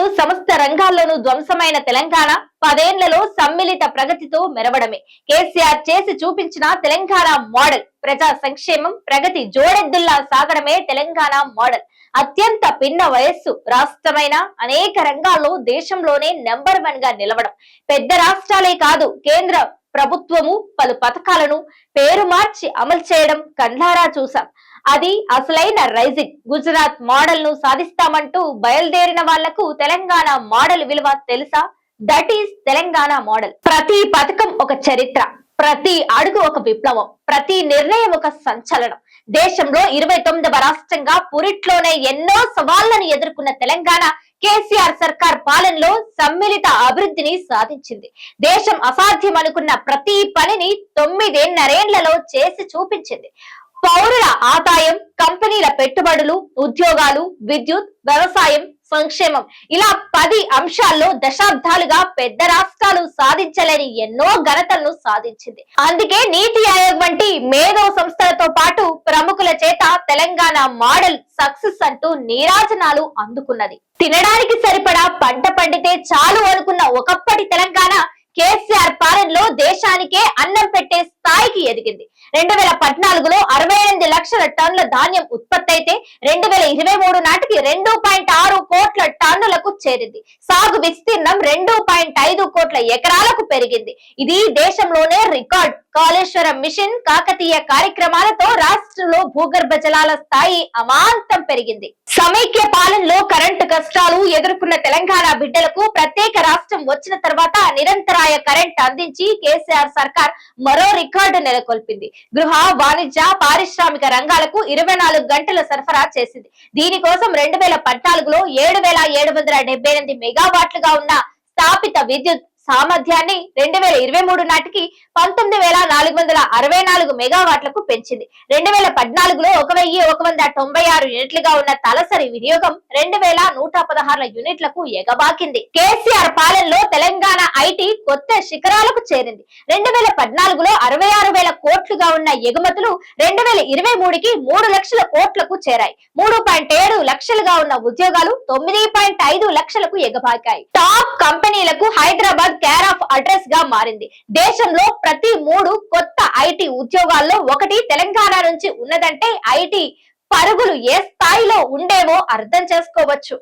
పదేళ్ళు సమస్త రంగాల్లోనూ ధ్వంసమైన తెలంగాణ పదేళ్ళలో సమ్మిళిత ప్రగతితో మెరవడమే. కేసీఆర్ చేసి చూపించిన తెలంగాణ మోడల్ ప్రజా సంక్షేమం ప్రగతి జోడెద్దుల్లా సాగడమే తెలంగాణ మోడల్. అత్యంత పిన్న వయస్సు రాష్ట్రమైన అనేక రంగాల్లో దేశంలోనే నెంబర్ వన్గా నిలవడం. పెద్ద రాష్ట్రాలే కాదు కేంద్ర ప్రభుత్వము పలు పథకాలను పేరు మార్చి అమలు చేయడం కండ్లారా చూసాం అది అసలైన రైజింగ్. గుజరాత్ మోడల్ను సాధిస్తామంటూ బయలుదేరిన వాళ్ళకు తెలంగాణ మోడల్ విలువ తెలుసా? That is Telangana model. ప్రతి పథకం ఒక చరిత్ర ప్రతి అడుగు ఒక విప్లవం ప్రతి నిర్ణయం ఒక సంచలనం. దేశంలో ఇరవై తొమ్మిదవ రాష్ట్రంగా పురిట్లోనే ఎన్నో సవాళ్ళను ఎదుర్కొన్న తెలంగాణ కేసీఆర్ సర్కార్ పాలనలో సమ్మిళిత అభివృద్ధిని సాధించింది. దేశం అసాధ్యం అనుకున్న ప్రతి పనిని తొమ్మిదిన్నరేండ్లలో చేసి చూపించింది. పౌరుల ఆదాయం కంపెనీల పెట్టుబడులు ఉద్యోగాలు విద్యుత్ వ్యవసాయం సంక్షేమం. ఇలా పది అంశాల్లో దశాబ్దాలుగా పెద్ద రాష్ట్రాలు సాధించలేని ఎన్నో ఘనతలను సాధించింది. అందుకే నీతి ఆయోగ్ వంటి మేధో సంస్థలతో పాటు ప్రముఖుల చేత తెలంగాణ మోడల్ సక్సెస్ అంటూ నీరాజనాలు అందుకున్నది. తినడానికి సరిపడా పంట పండితే చాలు అనుకున్న ఒకప్పటి తెలంగాణ కేసీఆర్ పాలనలో దేశానికే అన్నం పెట్టే స్థాయికి ఎదిగింది. రెండు వేల పద్నాలుగులో అరవై ఎనిమిది లక్షల టన్నుల ధాన్యం ఉత్పత్తి అయితే రెండు వేల ఇరవై మూడు నాటికి రెండు పాయింట్ ఆరు కోట్ల టన్నులకు చేరింది. సాగు విస్తీర్ణం రెండు పాయింట్ ఐదు కోట్ల ఎకరాలకు పెరిగింది. ఇది దేశంలోనే రికార్డ్. కాళేశ్వరం మిషన్ కాకతీయ కార్యక్రమాలతో రాష్ట్రంలో భూగర్భ జలాల స్థాయి అమాంతం పెరిగింది. సమైక్య పాలనలో కరెంటు కష్టాలు ఎదుర్కొన్న తెలంగాణ బిడ్డలకు ప్రత్యేక రాష్ట్రం వచ్చిన తర్వాత నిరంతరాయ కరెంట్ అందించి కేసీఆర్ సర్కార్ మరో రికార్డు నెలకొల్పింది. గృహ వాణిజ్య పారిశ్రామిక రంగాలకు ఇరవై నాలుగు గంటల సరఫరా చేసింది. దీనికోసం రెండు వేల పద్నాలుగులో ఏడు వేల ఏడు వందల డెబ్బై ఎనిమిది మెగావాట్లుగా ఉన్న స్థాపిత విద్యుత్ సామర్థ్యాన్ని రెండు వేల ఇరవై మూడు నాటికి పంతొమ్మిది వేల నాలుగు వందల అరవై నాలుగు మెగావాట్లకు పెంచింది. రెండు వేల పద్నాలుగులో ఒక వెయ్యి ఒక వంద తొంభై ఆరు యూనిట్లుగా ఉన్న తలసరి వినియోగం రెండు వేల నూట పదహారు యూనిట్లకు ఎగబాకింది. కేసీఆర్ పాలనలో తెలంగాణ ఐటీ కొత్త శిఖరాలకు చేరింది. రెండు వేల పద్నాలుగులో అరవై ఆరు వేల కోట్లుగా ఉన్న ఎగుమతులు రెండు వేల ఇరవై మూడుకి మూడు లక్షల కోట్లకు చేరాయి. మూడు పాయింట్ ఏడు లక్షలుగా ఉన్న ఉద్యోగాలు తొమ్మిది పాయింట్ ఐదు లక్షలకు ఎగబాకాయి. టాప్ కంపెనీలకు హైదరాబాద్ కేర్ ఆఫ్ అడ్రస్గా మారింది. దేశంలో ప్రతి మూడు కొత్త ఐటీ ఉద్యోగాల్లో ఒకటి తెలంగాణ నుంచి ఉన్నదంటే ఐటీ పరుగులు ఏ స్థాయిలో ఉండేవో అర్థం చేసుకోవచ్చు.